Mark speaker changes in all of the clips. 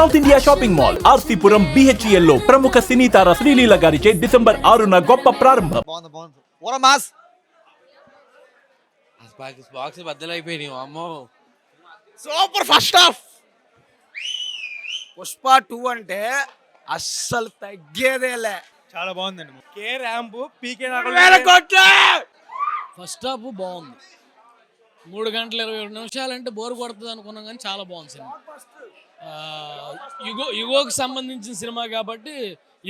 Speaker 1: South India shopping mall RCPuram బిహెచ్ఎల్లో ప్రముఖ సినీ తార శ్రీలీల గారిచే డిసెంబర్ ఆరున గొప్ప ప్రారంభం.
Speaker 2: బాక్స్ బాక్స్ బద్దలైపోయినాయి అమ్మో.
Speaker 3: Super first half. Pushpa two అంటే అస్సలు తగ్గేదేలే.
Speaker 4: చాలా బాగుందండి కే ర్యాంప్ పీకే
Speaker 5: ఫస్ట్ హాఫ్ బాగుంది. మూడు గంటల ఇరవై ఏడు నిమిషాలు అంటే బోర్ కొడుతుంది అనుకున్నాం కానీ చాలా బాగుంది సినిమా. యుగో యుగోకి సంబంధించిన సినిమా కాబట్టి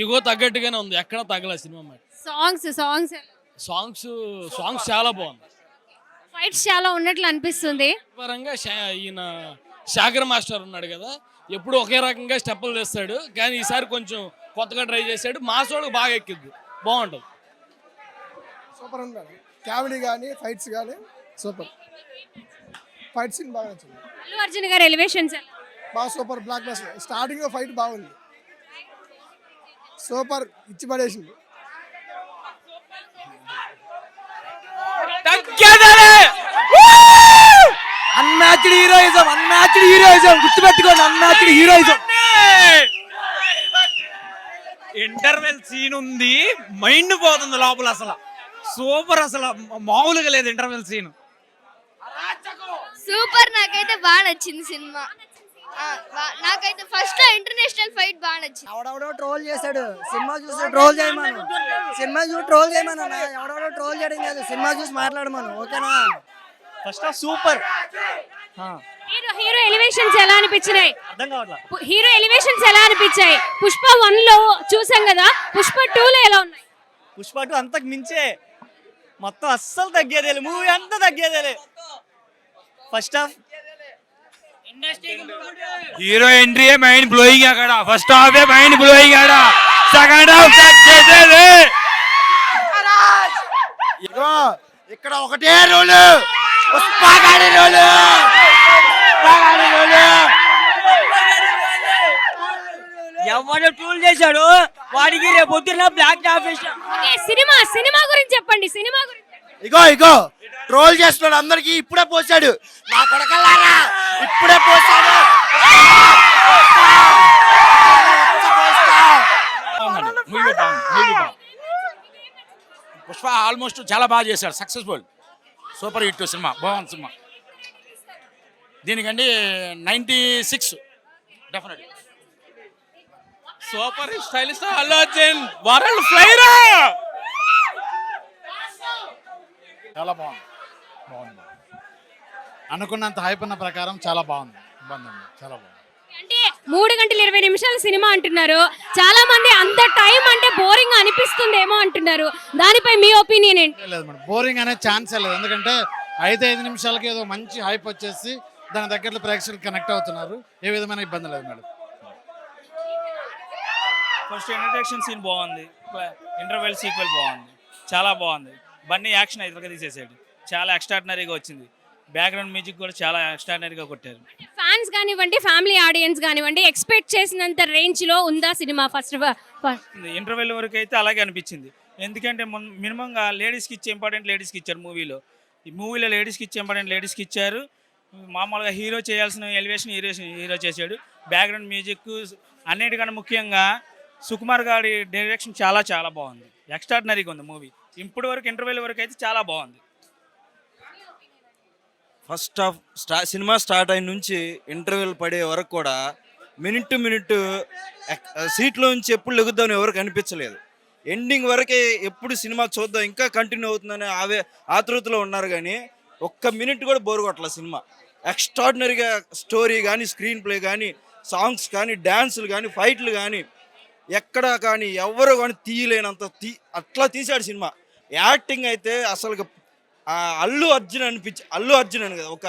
Speaker 5: యుగో తగ్గట్టుగానే ఉంది. ఎక్కడ తగ్గలే సినిమా మరి?
Speaker 6: సాంగ్స్ సాంగ్స్
Speaker 5: సాంగ్స్ సాంగ్స్ చాలా బాగుంది.
Speaker 6: ఫైట్స్ చాలా ఉన్నట్లు అనిపిస్తుంది.
Speaker 5: పరంగా ఈయన శాగర్ మాస్టర్ ఉన్నాడు కదా ఎప్పుడు ఒకే రకంగా స్టెప్పులు తెస్తాడు కానీ ఈసారి కొంచెం కొత్తగా ట్రై చేశాడు. మాసోడు బాగా ఎక్కిద్ది బాగుంటుంది.
Speaker 7: సూపర్ ఉంది కామెడీ కానీ ఫైట్స్ కానీ సూపర్. ఫైట్ సీన్ బాగా నచ్చింది.
Speaker 6: అల్లు అర్జున్ గారి ఎలివేషన్స్
Speaker 7: బాగా super blockbuster starting fight బాగుంది. సూపర్ ఇచ్చి పడేసింది
Speaker 3: అన్మ్యాచ్డ్ హీరోయిజం అన్మ్యాచ్డ్ హీరోయిజం గుర్తుపెట్టుకోండి అన్మ్యాచ్డ్ హీరోయిజం
Speaker 4: ఇంటర్వెల్ సీన్ ఉంది. మైండ్ పోతుంది లోపల అసలు. సూపర్ అసలు. మామూలుగా లేదు ఇంటర్వెల్ సీన్
Speaker 8: సూపర్ నాకైతే బాగా నచ్చింది సినిమా. నాకైతే ఫస్ట్ ఇంటర్నేషనల్ ఫైట్ బాగా నచ్చింది.
Speaker 9: ఎవడెవడో ట్రోల్ చేశాడు. సినిమా చూసి ట్రోల్ చేయమను. సినిమా చూసి ట్రోల్ చేయమను. ఎవడెవడో ట్రోల్ చేయడం కాదు. సినిమా చూసి మాట్లాడమను. ఓకేనా?
Speaker 4: First super
Speaker 6: hero hero elevations ఎలా అనిపించినాయి?
Speaker 4: అర్థం కావట్లా?
Speaker 6: పు- హీరో ఎలివేషన్స్ ఎలా అనిపించాయి? పుష్ప వన్లో చూసాం కదా పుష్ప టూ లో ఎలా ఉన్నాయి?
Speaker 4: పుష్ప టూ అంతకు మించే మొత్తం అస్సలు తగ్గేదేలే. మూవీ అంతా తగ్గేదేలే. First half hero entry mind blowing అక్కడ. ఫస్ట్ హాఫ్ మైండ్ బ్లోయింగ్ అక్కడ. సెకండ్ హాఫ్ చేసేది.
Speaker 3: ఇదిగో ఇక్కడ ఒకటే రోలు పుష్పగాడి రోలు పుష్పగాడి రోలు
Speaker 9: ఎవడో ట్రోల్ చేశాడు? వాడికి రేపు పొద్దున్న block office
Speaker 6: okay, cinema cinema గురించి చెప్పండి సినిమా గురించి.
Speaker 3: ఇగో ఇగో. ట్రోల్ చేస్తున్నాడు అందరికి ఇప్పుడే పోసాడు. నా కొడకల్లారా? ఇప్పుడే పోసాడు.
Speaker 2: పుష్ప ఆల్మోస్ట్ చాలా బాగా చేశాడు సక్సెస్ఫుల్. సూపర్ హిట్ సినిమా బాగుంది cinema. దీనికండి ninety six definite
Speaker 4: super stylish Allu Arjun world ఫ్లైరా!
Speaker 10: చాలా బాగుంది. బాగుంది. అనుకున్నంత హైప్ ఉన్న ప్రకారం చాలా బాగుంది. బాగుంది చాలా బాగుంది.
Speaker 6: అంటే మూడు గంటల ఇరవై నిమిషాల సినిమా అంటున్నారు. చాలా మంది అంత టైం అంటే బోరింగ్ అనిపిస్తుందేమో అంటున్నారు. దానిపై మీ ఒపీనియన్ ఏంటి?
Speaker 10: లేదు మేడం. బోరింగ్ అనే ఛాన్సే లేదు. ఎందుకంటే ఐదు ఐదు నిమిషాలకి ఏదో మంచి హైప్ వచ్చేసి దాని దగ్గర ప్రేక్షకులు కనెక్ట్ అవుతున్నారు. ఏ విధమైన ఇబ్బంది లేదు మేడం.
Speaker 4: ఫస్ట్ ఇంట్రడక్షన్ సీన్ బాగుంది. ఇంటర్వెల్ సీక్వెల్ బాగుంది. చాలా బాగుంది. బన్నీ యాక్షన్ అయితే తీసేసాడు చాలా ఎక్స్ట్రాడినరీగా వచ్చింది. బ్యాక్గ్రౌండ్ మ్యూజిక్ కూడా చాలా ఎక్స్ట్రాడినరీగా కొట్టారు.
Speaker 6: ఫ్యాన్స్ కానివ్వండి ఫ్యామిలీ ఆడియన్స్ కానివ్వండి ఎక్స్పెక్ట్ చేసినంత రేంజ్లో ఉందా సినిమా ఫస్ట్
Speaker 4: ఇంటర్వెల్ వరకు అయితే అలాగే అనిపించింది. ఎందుకంటే మినిమంగా లేడీస్కి ఇచ్చే ఇంపార్టెంట్ లేడీస్కి ఇచ్చారు మూవీలో ఈ మూవీలో లేడీస్కి ఇచ్చే ఇంపార్టెంట్ లేడీస్కి ఇచ్చారు. మామూలుగా హీరో చేయాల్సిన ఎలివేషన్ హీరో హీరో చేశాడు. బ్యాక్గ్రౌండ్ మ్యూజిక్ అన్నిటికన్నా ముఖ్యంగా సుకుమార్ గారి డైరెక్షన్ చాలా చాలా బాగుంది. ఎక్స్ట్రాడినరీగా ఉంది మూవీ ఇప్పటి వరకు ఇంటర్వెల్ వరకు అయితే చాలా బాగుంది.
Speaker 3: ఫస్ట్ ఆఫ్ స్టా సినిమా స్టార్ట్ అయిన నుంచి ఇంటర్వ్యూలు పడే వరకు కూడా మినిట్ టు మినిట్ సీట్లో నుంచి ఎప్పుడు లెగుద్దామని ఎవరికి అనిపించలేదు. ఎండింగ్ వరకే ఎప్పుడు సినిమా చూద్దాం ఇంకా కంటిన్యూ అవుతుందని ఆవే ఆతృతలో ఉన్నారు కానీ ఒక్క మినిట్ కూడా బోర్ కొట్టలేదు సినిమా. ఎక్స్ట్రాడినరీగా స్టోరీ కానీ స్క్రీన్ ప్లే కానీ సాంగ్స్ కానీ డ్యాన్సులు కానీ ఫైట్లు కానీ ఎక్కడ కానీ ఎవరు కానీ తీయలేనంత తీ అట్లా తీశాడు సినిమా. యాక్టింగ్ అయితే అసలు అల్లు అర్జున్ అనిపించి అల్లు అర్జున్ అని కదా ఒక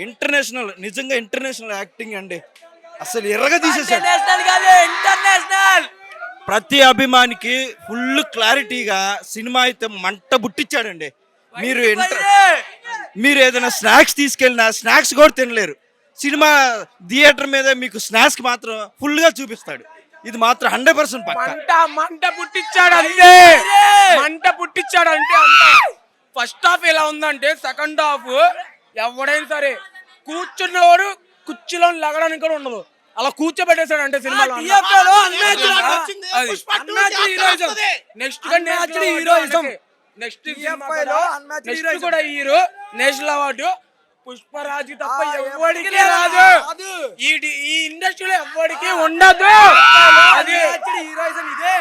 Speaker 3: ఇంటర్నేషనల్ నిజంగా ఇంటర్నేషనల్ యాక్టింగ్ అండి. అసలు ఎర్రగా తీసేసాడు
Speaker 9: ఇంటర్నేషనల్
Speaker 3: ప్రతి అభిమానికి ఫుల్ క్లారిటీగా సినిమా అయితే మంట బుట్టించాడండి మీరు మీరు ఏదైనా స్నాక్స్ తీసుకెళ్ళినా స్నాక్స్ కూడా తినలేరు. సినిమా థియేటర్ మీద మీకు స్నాక్స్ మాత్రం ఫుల్గా చూపిస్తాడు. ఇది మాత్రం హండ్రెడ్ పర్సెంట్ పక్క.
Speaker 4: మంట మంట పుట్టించాడు అంతే. మంట పుట్టించాడు అంటే అంత. ఫస్ట్ హాఫ్ ఎలా ఉందంటే సెకండ్ హాఫ్ ఎవడైనా సరే కూర్చున్నవాడు కుర్చీలో లగడానికి కూడా ఉండదు
Speaker 9: అలా కూర్చోబెట్టేశాడు అంటే సినిమాలో నెక్స్ట్ హీరోయిజం నెక్స్ట్ నెక్స్ట్ కూడా హీరో నేషనల్ అవార్డు పుష్పరాజు తప్ప ఎవరికి రాదు ఈ ఇండస్ట్రీలో ఎవరికి ఉండదు అది హీరోయిజం ఇదే